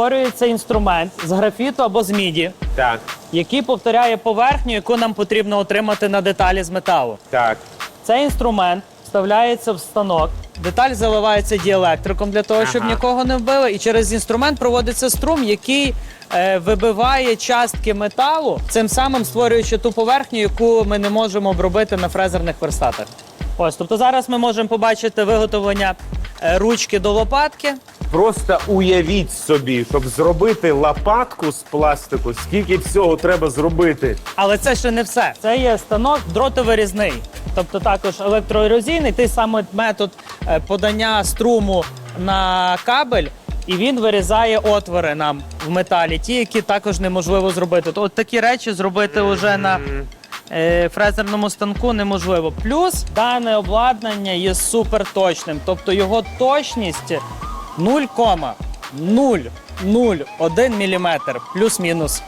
створюється інструмент з графіту або з міді, Так, який повторяє поверхню, яку нам потрібно отримати на деталі з металу. так. Цей інструмент вставляється в станок. Деталь заливається діелектриком для того, щоб Ага. нікого не вбили. І через інструмент проводиться струм, який е, вибиває частки металу, цим самим створюючи ту поверхню, яку ми не можемо обробити на фрезерних верстатах. Ось, тобто зараз ми можемо побачити виготовлення е, ручки до лопатки. Просто уявіть собі, щоб зробити лопатку з пластику, скільки всього треба зробити. Але це ще не все. Це є станок дротовирізний, тобто також електроерозійний, той самий метод е, подання струму на кабель, і він вирізає отвори нам в металі, ті, які також неможливо зробити. То от такі речі зробити вже на е, фрезерному станку неможливо. Плюс дане обладнання є суперточним, тобто його точність 0,001 мм, плюс-мінус.